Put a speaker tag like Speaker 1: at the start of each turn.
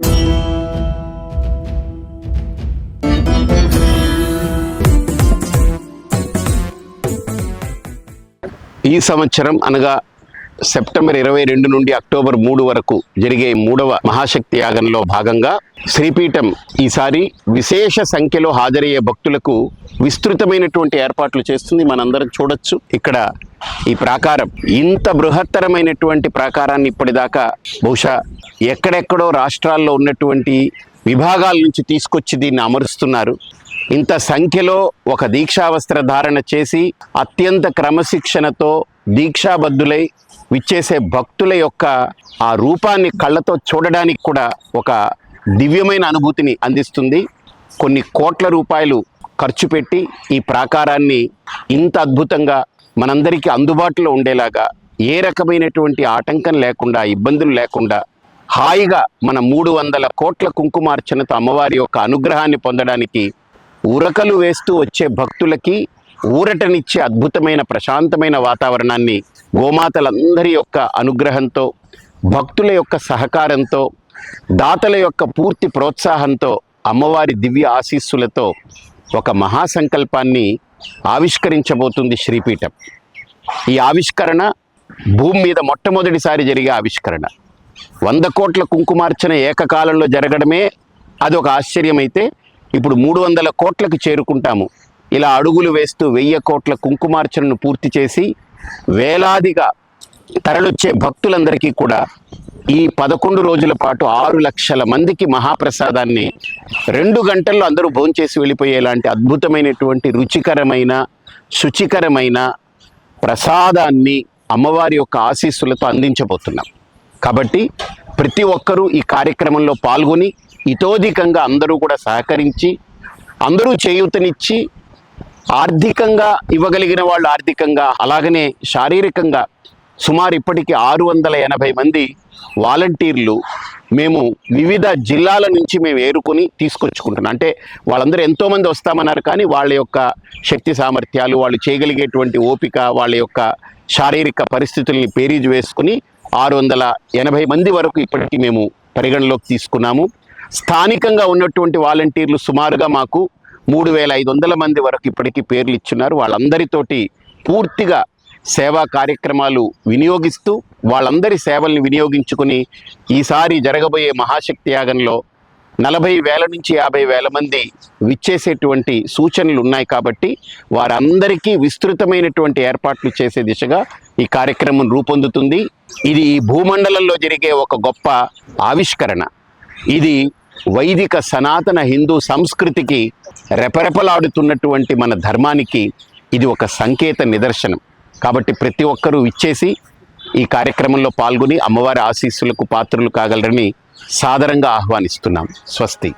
Speaker 1: ఈ సంవత్సరం అనగా సెప్టెంబర్ ఇరవై రెండు నుండి అక్టోబర్ మూడు వరకు జరిగే మూడవ మహాశక్తి యాగంలో భాగంగా శ్రీపీఠం ఈసారి విశేష సంఖ్యలో హాజరయ్యే భక్తులకు విస్తృతమైనటువంటి ఏర్పాట్లు చేస్తుంది. మనందరం చూడొచ్చు. ఇక్కడ ఈ ప్రాకారం ఇంత బృహత్తరమైనటువంటి ప్రాకారాన్ని ఇప్పటిదాకా బహుశా ఎక్కడెక్కడో రాష్ట్రాల్లో ఉన్నటువంటి విభాగాల నుంచి తీసుకొచ్చి దీన్ని అమరుస్తున్నారు. ఇంత సంఖ్యలో ఒక దీక్షావస్త్ర ధారణ చేసి అత్యంత క్రమశిక్షణతో దీక్షాబద్ధులై విచ్చేసే భక్తుల యొక్క ఆ రూపాన్ని కళ్ళతో చూడడానికి కూడా ఒక దివ్యమైన అనుభూతిని అందిస్తుంది. కొన్ని కోట్ల రూపాయలు ఖర్చు పెట్టి ఈ ప్రాకారాన్ని ఇంత అద్భుతంగా మనందరికీ అందుబాటులో ఉండేలాగా ఏ రకమైనటువంటి ఆటంకం లేకుండా ఇబ్బందులు లేకుండా హాయిగా మన మూడు వందల కోట్ల కుంకుమార్చనతో అమ్మవారి యొక్క అనుగ్రహాన్ని పొందడానికి ఉరకలు వేస్తూ వచ్చే భక్తులకి ఊరటనిచ్చే అద్భుతమైన ప్రశాంతమైన వాతావరణాన్ని గోమాతలందరి యొక్క అనుగ్రహంతో భక్తుల యొక్క సహకారంతో దాతల యొక్క పూర్తి ప్రోత్సాహంతో అమ్మవారి దివ్య ఆశీస్సులతో ఒక మహాసంకల్పాన్ని ఆవిష్కరించబోతుంది శ్రీపీఠం. ఈ ఆవిష్కరణ భూమి మీద మొట్టమొదటిసారి జరిగే ఆవిష్కరణ. వంద కోట్ల కుంకుమార్చన ఏకకాలంలో జరగడమే అది ఒక ఆశ్చర్యమైతే ఇప్పుడు మూడు వందల కోట్లకు చేరుకుంటాము. ఇలా అడుగులు వేస్తూ వెయ్యి కోట్ల కుంకుమార్చనను పూర్తి చేసి వేలాదిగా తరలొచ్చే భక్తులందరికీ కూడా ఈ పదకొండు రోజుల పాటు ఆరు లక్షల మందికి మహాప్రసాదాన్ని రెండు గంటల్లో అందరూ భోంచేసి వెళ్ళిపోయేలాంటి అద్భుతమైనటువంటి రుచికరమైన శుచికరమైన ప్రసాదాన్ని అమ్మవారి యొక్క ఆశీస్సులతో అందించబోతున్నాం. కాబట్టి ప్రతి ఒక్కరూ ఈ కార్యక్రమంలో పాల్గొని ఇతోధికంగా అందరూ కూడా సహకరించి అందరూ చేయూతనిచ్చి ఆర్థికంగా ఇవ్వగలిగిన వాళ్ళు ఆర్థికంగా అలాగనే శారీరకంగా సుమారు ఇప్పటికి ఆరు వందల ఎనభై మంది వాలంటీర్లు మేము వివిధ జిల్లాల నుంచి మేము ఏరుకొని తీసుకొచ్చుకుంటున్నాం. అంటే వాళ్ళందరూ ఎంతోమంది వస్తామన్నారు కానీ వాళ్ళ యొక్క శక్తి సామర్థ్యాలు వాళ్ళు చేయగలిగేటువంటి ఓపిక వాళ్ళ యొక్క శారీరక పరిస్థితుల్ని పేరీజు వేసుకుని ఆరు వందల ఎనభై మంది వరకు ఇప్పటికీ మేము పరిగణలోకి తీసుకున్నాము. స్థానికంగా ఉన్నటువంటి వాలంటీర్లు సుమారుగా మాకు మూడు వేల ఐదు వందల మంది వరకు ఇప్పటికీ పేర్లు ఇచ్చున్నారు. వాళ్ళందరితోటి పూర్తిగా సేవా కార్యక్రమాలు వినియోగిస్తూ వాళ్ళందరి సేవల్ని వినియోగించుకుని ఈసారి జరగబోయే మహాశక్తి యాగంలో నలభై వేల నుంచి యాభై వేల మంది విచ్చేసేటువంటి సూచనలు ఉన్నాయి కాబట్టి వారందరికీ విస్తృతమైనటువంటి ఏర్పాట్లు చేసే దిశగా ఈ కార్యక్రమం రూపొందుతుంది. ఇది ఈ భూమండలంలో జరిగే ఒక గొప్ప ఆవిష్కరణ. ఇది వైదిక సనాతన హిందూ సంస్కృతికి రెపరెపలాడుతున్నటువంటి మన ధర్మానికి ఇది ఒక సంకేత నిదర్శనం. కాబట్టి ప్రతి ఒక్కరూ ఇచ్చేసి ఈ కార్యక్రమంలో పాల్గొని అమ్మవారి ఆశీస్సులకు పాత్రలు కాగలరని సాదరంగా ఆహ్వానిస్తున్నాం. స్వస్తి.